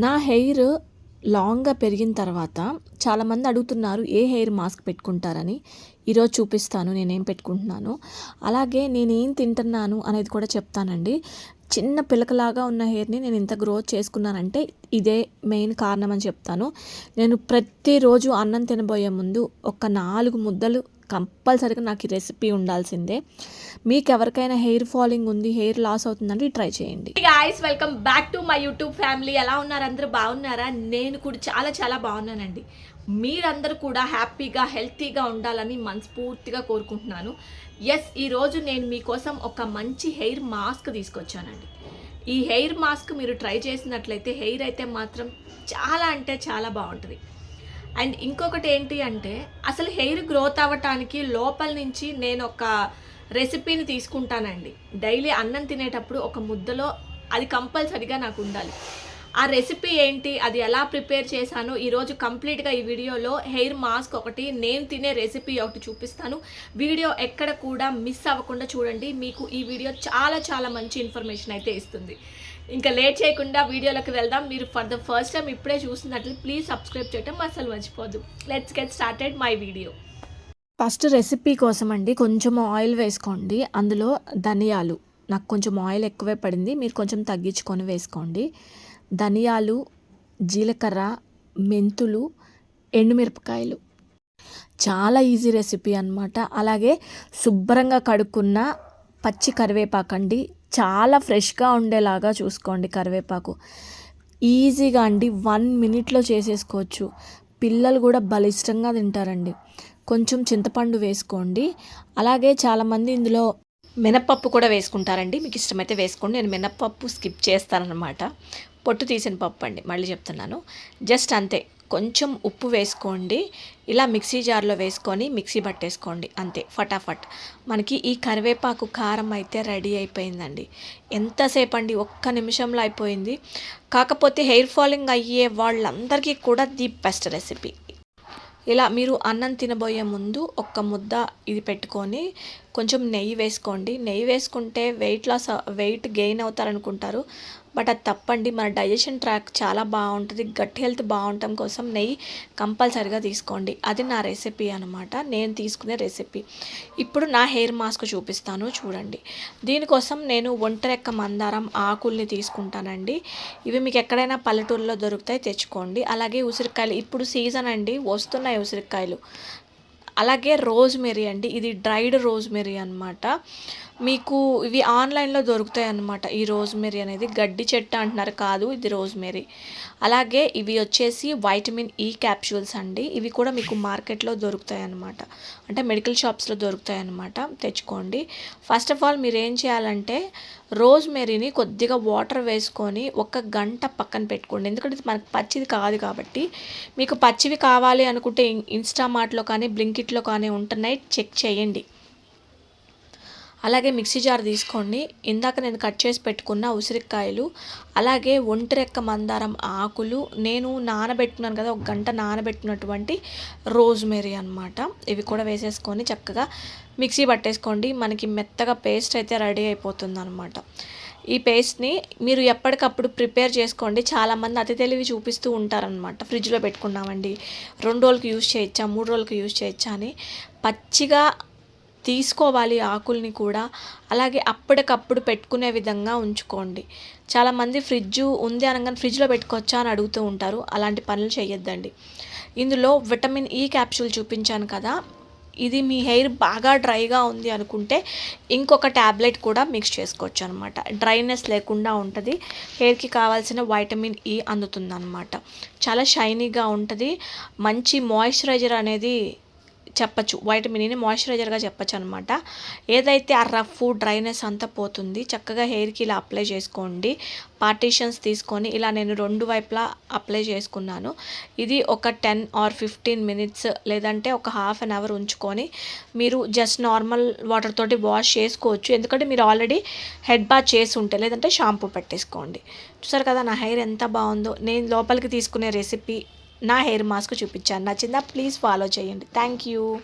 నా హెయిర్ లాంగ్గా పెరిగిన తర్వాత చాలామంది అడుగుతున్నారు ఏ హెయిర్ మాస్క్ పెట్టుకుంటారని? ఈరోజు చూపిస్తాను నేనేం పెట్టుకుంటున్నాను. అలాగే నేనేం తింటున్నాను అనేది కూడా చెప్తానండి. చిన్న పిలకలాగా ఉన్న హెయిర్ని నేను ఇంత గ్రోత్ చేసుకున్నానంటే ఇదే మెయిన్ కారణం అని చెప్తాను. నేను ప్రతిరోజు అన్నం తినబోయే ముందు ఒక నాలుగు ముద్దలు కంపల్సరీగా నాకు ఈ రెసిపీ ఉండాల్సిందే. మీకు ఎవరికైనా హెయిర్ ఫాలింగ్ ఉంది హెయిర్ లాస్ అవుతుందంటే ట్రై చేయండి. Guys welcome back to my YouTube family ఎలా ఉన్నారు? అందరూ బాగున్నారా? నేను కూడా చాలా చాలా బాగున్నానండి. మీరందరూ కూడా హ్యాపీగా హెల్తీగా ఉండాలని మనస్ఫూర్తిగా కోరుకుంటున్నాను. ఎస్ ఈరోజు నేను మీకోసం ఒక మంచి హెయిర్ మాస్క్ తీసుకొచ్చానండి. ఈ హెయిర్ మాస్క్ మీరు ట్రై చేసినట్లయితే హెయిర్ అయితే మాత్రం చాలా అంటే చాలా బాగుంటుంది. అండ్ ఇంకొకటి ఏంటి అంటే అసలు హెయిర్ గ్రోత్ అవ్వటానికి లోపల నుంచి నేను ఒక రెసిపీని తీసుకుంటానండి. డైలీ అన్నం తినేటప్పుడు ఒక ముద్దలో అది కంపల్సరిగా నాకు ఉండాలి. ఆ రెసిపీ ఏంటి? అది ఎలా ప్రిపేర్ చేశాను? ఈరోజు కంప్లీట్గా ఈ వీడియోలో హెయిర్ మాస్క్ ఒకటి నేను తినే రెసిపీ ఒకటి చూపిస్తాను. వీడియో ఎక్కడ కూడా మిస్ అవ్వకుండా చూడండి. మీకు ఈ వీడియో చాలా చాలా మంచి ఇన్ఫర్మేషన్ అయితే ఇస్తుంది. ఇంకా లేట్ చేయకుండా వీడియోలోకి వెళ్దాం. మీరు ఫర్ ద ఫస్ట్ టైం ఇప్పుడే చూసినట్లు ప్లీజ్ సబ్స్క్రైబ్ చేయటం అసలు మర్చిపోదు let's get started my video first recipe కోసం అండి కొంచెం ఆయిల్ వేసుకోండి. అందులో ధనియాలు. నాకు కొంచెం ఆయిల్ ఎక్కువే పడింది. మీరు కొంచెం తగ్గించుకొని వేసుకోండి. ధనియాలు జీలకర్ర మెంతులు ఎండుమిరపకాయలు. చాలా ఈజీ రెసిపీ అనమాట అలాగే శుభ్రంగా కడుక్కున్న పచ్చి కరివేపాకు అండి. చాలా ఫ్రెష్గా ఉండేలాగా చూసుకోండి కరివేపాకు. ఈజీగా అండి. వన్ మినిట్లో చేసేసుకోవచ్చు. పిల్లలు కూడా బలిష్టంగా తింటారండి. కొంచెం చింతపండు వేసుకోండి. అలాగే చాలామంది ఇందులో మినప్పప్పు కూడా వేసుకుంటారండి. మీకు ఇష్టమైతే వేసుకోండి. నేను మినప్పప్పు స్కిప్ చేస్తానన్నమాట. పొట్టు తీసిన పప్పు అండి మళ్ళీ చెప్తున్నాను. జస్ట్ అంతే కొంచెం ఉప్పు వేసుకోండి ఇలా మిక్సీ జార్లో వేసుకొని మిక్సీ పట్టేసుకోండి అంతే ఫటాఫట్. మనకి ఈ కరివేపాకు కారం అయితే రెడీ అయిపోయిందండి. ఎంతసేపు అండి ఒక్క నిమిషంలో అయిపోయింది. కాకపోతే హెయిర్ ఫాలింగ్ అయ్యే వాళ్ళందరికీ కూడా ది బెస్ట్ రెసిపీ. ఇలా మీరు అన్నం తినబోయే ముందు ఒక్క ముద్ద ఇది పెట్టుకొని కొంచెం నెయ్యి వేసుకోండి. నెయ్యి వేసుకుంటే వెయిట్ లాస్ వెయిట్ గెయిన్ అవుతారనుకుంటారు. బట్ అది తప్పండి. మన డైజెషన్ ట్రాక్ చాలా బాగుంటుంది. గట్ హెల్త్ బాగుండటం కోసం నెయ్యి కంపల్సరిగా తీసుకోండి. అది నా రెసిపీ అనమాట నేను తీసుకునే రెసిపీ. ఇప్పుడు నా హెయిర్ మాస్క్ చూపిస్తాను. చూడండి. దీనికోసం నేను ఒంటరెక్క మందారం ఆకుల్ని తీసుకుంటానండి. ఇవి మీకు ఎక్కడైనా పల్లెటూరులో దొరుకుతాయి తెచ్చుకోండి. అలాగే ఉసిరికాయలు. ఇప్పుడు సీజన్ అండి. వస్తున్నాయి ఉసిరికాయలు. అలాగే రోజ్మెరీ అండి. ఇది డ్రైడ్ రోజ్మెరీ అనమాట మీకు ఇవి ఆన్లైన్లో దొరుకుతాయి అన్నమాట ఈ రోజ్మెరీ అనేది గడ్డి చెట్టు అంటున్నారు కాదు ఇది రోజ్మెరీ. అలాగే ఇవి వచ్చేసి వైటమిన్ ఈ క్యాప్సూల్స్ అండి. ఇవి కూడా మీకు మార్కెట్లో దొరుకుతాయి అన్నమాట అంటే మెడికల్ షాప్స్లో దొరుకుతాయి అన్నమాట తెచ్చుకోండి. ఫస్ట్ ఆఫ్ ఆల్ మీరు ఏం చేయాలంటే రోజ్మెరీని కొద్దిగా వాటర్ వేసుకొని ఒక గంట పక్కన పెట్టుకోండి. ఎందుకంటే ఇది మనకు పచ్చిది కాదు కాబట్టి. మీకు పచ్చివి కావాలి అనుకుంటే ఇన్స్టామార్ట్లో కానీ ప్యాకెట్లో కానీ ఉంటున్నాయి చెక్ చేయండి. అలాగే మిక్సీ జార్ తీసుకోండి. ఇందాక నేను కట్ చేసి పెట్టుకున్న ఉసిరికాయలు అలాగే ఒంటిరెక్క మందారం ఆకులు నేను నానబెట్టుకున్నాను కదా ఒక గంట నానబెట్టినటువంటి రోజ్మెరీ అనమాట ఇవి కూడా వేసేసుకొని చక్కగా మిక్సీ పట్టేసుకోండి. మనకి మెత్తగా పేస్ట్ అయితే రెడీ అయిపోతుంది అనమాట ఈ పేస్ట్ని మీరు ఎప్పటికప్పుడు ప్రిపేర్ చేసుకోండి. చాలామంది అతి తెలివి చూపిస్తూ ఉంటారనమాట ఫ్రిడ్జ్లో పెట్టుకున్నామండి. రెండు రోజులకి యూజ్ చేయొచ్చా? మూడు రోజులకి యూజ్ చేయొచ్చా అని పచ్చిగా తీసుకోవాలి ఆకుల్ని కూడా. అలాగే అప్పటికప్పుడు పెట్టుకునే విధంగా ఉంచుకోండి. చాలామంది ఫ్రిడ్జ్ ఉంది అనగానే ఫ్రిడ్జ్లో పెట్టుకోవచ్చా అని అడుగుతూ ఉంటారు. అలాంటి పనులు చేయొద్దండి. ఇందులో విటమిన్ ఈ క్యాప్సూల్ చూపించాను కదా. ఇది మీ హెయిర్ బాగా డ్రైగా ఉంది అనుకుంటే ఇంకొక ట్యాబ్లెట్ కూడా మిక్స్ చేసుకోవచ్చు అనమాట డ్రైనెస్ లేకుండా ఉంటుంది. హెయిర్కి కావాల్సిన వైటమిన్ e ఈ అందుతుంది అనమాట చాలా షైనీగా ఉంటుంది. మంచి మాయిశ్చరైజర్ అనేది చెప్పచ్చు. వైటమిన్ని e మాయిశ్చరైజర్గా చెప్పచ్చు అనమాట ఏదైతే ఆ రఫ్ డ్రైనెస్ అంతా పోతుంది చక్కగా హెయిర్కి ఇలా అప్లై చేసుకోండి. పార్టీషన్స్ తీసుకొని ఇలా నేను రెండు వైపులా అప్లై చేసుకున్నాను. ఇది ఒక టెన్ ఆర్ ఫిఫ్టీన్ మినిట్స్ లేదంటే ఒక హాఫ్ అన్ అవర్ ఉంచుకొని మీరు జస్ట్ నార్మల్ వాటర్ తోటి వాష్ చేసుకోవచ్చు. ఎందుకంటే మీరు ఆల్రెడీ హెడ్ బాత్ చేసి ఉంటే లేదంటే షాంపూ పెట్టేసుకోండి. చూసారు కదా నా హెయిర్ ఎంత బాగుందో. నేను లోపలికి తీసుకునే రెసిపీ నా హెయిర్ మాస్క్ చూపించాను. నచ్చిందా? ప్లీజ్ ఫాలో చేయండి. Thank you.